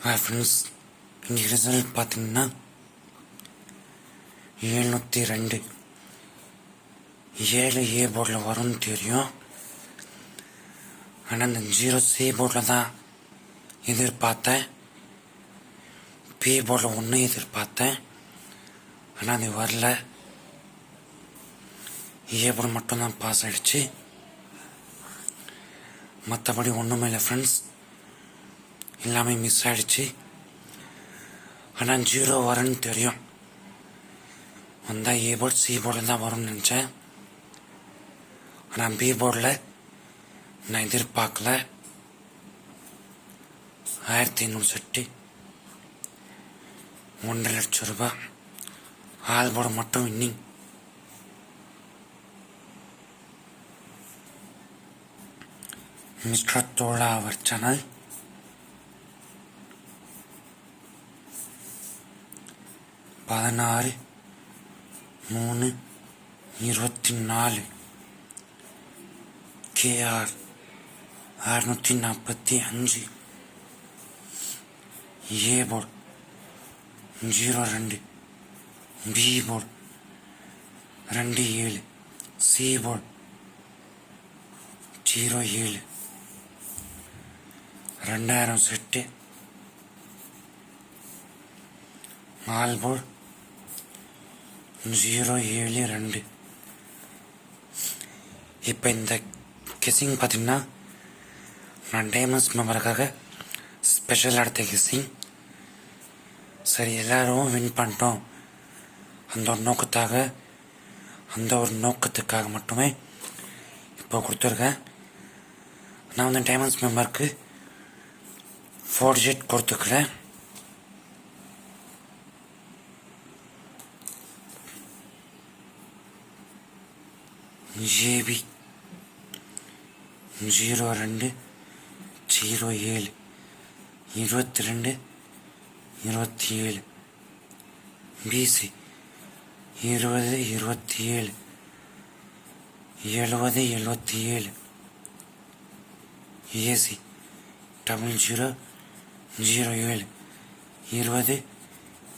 Hi friends இன்றைக்கி result பார்த்தீங்கன்னா எழுநூற்றி ரெண்டு ஏழு ஏ போர்டில் வரும்னு தெரியும் ஆனால் இந்த ஜீரோ சி போர்டில் தான் எதிர்பார்த்தேன் பி போர்டில் ஒன்று எதிர்பார்த்தேன் ஆனால் அது வரல ஏ போர்டு மட்டும்தான் பாஸ் ஆகிடுச்சு மற்றபடி ஒன்றுமே இல்லை ஃப்ரெண்ட்ஸ் எல்லாமே மிஸ் ஆயிடுச்சு. ஆனால் ஜீரோ வரும்னு தெரியும். வந்தால் ஏ போர்டு சி போர்டில் தான் வரும்னு நினச்சேன். ஆனால் பி போர்டில் நான் எதிர்பார்க்கல. ஆயிரத்தி ஐநூறு செட்டு. ஒன்றரை லட்சம் ரூபாய். ஆள் போர்டு மட்டும் inning mister Thozha our channel பதினாறு மூணு இருபத்தி நாலு கேஆர் அறுநூற்றி நாற்பத்தி அஞ்சு. ஏ போர்டு ஜீரோ ரெண்டு. பி போர்டு ரெண்டு ஏழு. சி போர்டு ஜீரோ ஏழு. ரெண்டாயிரம் செட்டு. மால்போர்ட் ஜீரோ ஏழு ரெண்டு. இப்போ இந்த கெஸ்ஸிங் பார்த்தீங்கன்னா நான் டைமண்ட்ஸ் மெம்பருக்காக ஸ்பெஷல் அடுத்த கெஸிங் சரி எல்லோரும் வின் பண்ணிட்டோம். அந்த ஒரு நோக்கத்தாக அந்த ஒரு நோக்கத்துக்காக மட்டுமே இப்போ கொடுத்துருக்கேன். நான் வந்து டைமண்ட்ஸ் மெம்பருக்கு ஃபோர் ஜெட் கொடுத்துக்கிறேன் ஜேபி. ஜீரோ ரெண்டு ஜீரோ ஏழு இருபத்தி ரெண்டு இருபத்தி ஏழு பிசி இருபது இருபத்தி ஏழு எழுபது எழுபத்தி ஏழு ஏசி டபுள் ஜீரோ ஜீரோ ஏழு இருபது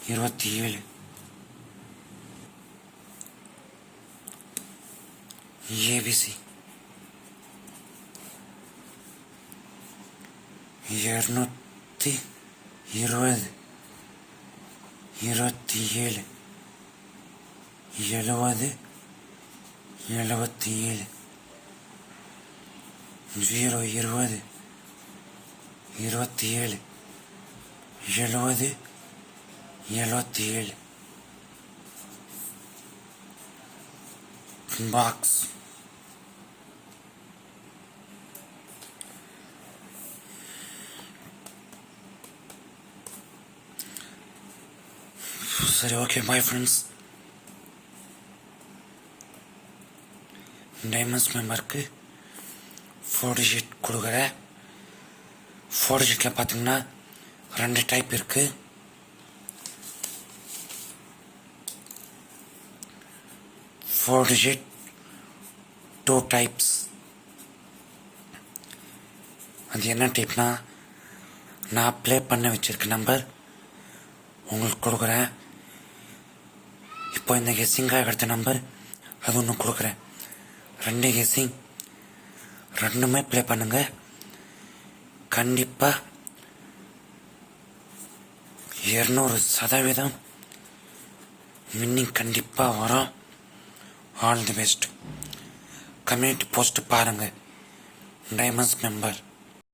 இருபத்தி ஏழு ஏபிசி இரநூத்தி இருபது இருபத்தி ஏழு எழுபது எழுபத்தி ஏழு ஜீரோ இருபது இருபத்தி ஏழு எழுபது எழுபத்தி ஏழு பாக்ஸ் சரி ஓகே பாய் ஃப்ரெண்ட்ஸ் டைமண்ட்ஸ் மெம்பருக்கு ஃபோட்டோ ஷீட் கொடுக்குறேன் ஃபோட்டோ ஷீட்டில் பார்த்தீங்கன்னா ரெண்டு டைப் இருக்குது four digit டூ டைப்ஸ் அது என்ன டைப்னா நான் ப்ளே பண்ண வச்சிருக்க நம்பர் உங்களுக்கு கொடுக்குறேன். இப்போ இந்த கெஸ்ஸிங்காக எடுத்த நம்பர் அது ஒன்று கொடுக்குறேன். ரெண்டு கெஸ்ஸிங் ரெண்டுமே ப்ளே பண்ணுங்க. கண்டிப்பாக இரநூறு சதவீதம் வின்னிங் கண்டிப்பாக வரும். All the best. Community post பாருங்கள் டைமண்ட்ஸ் மெம்பர்.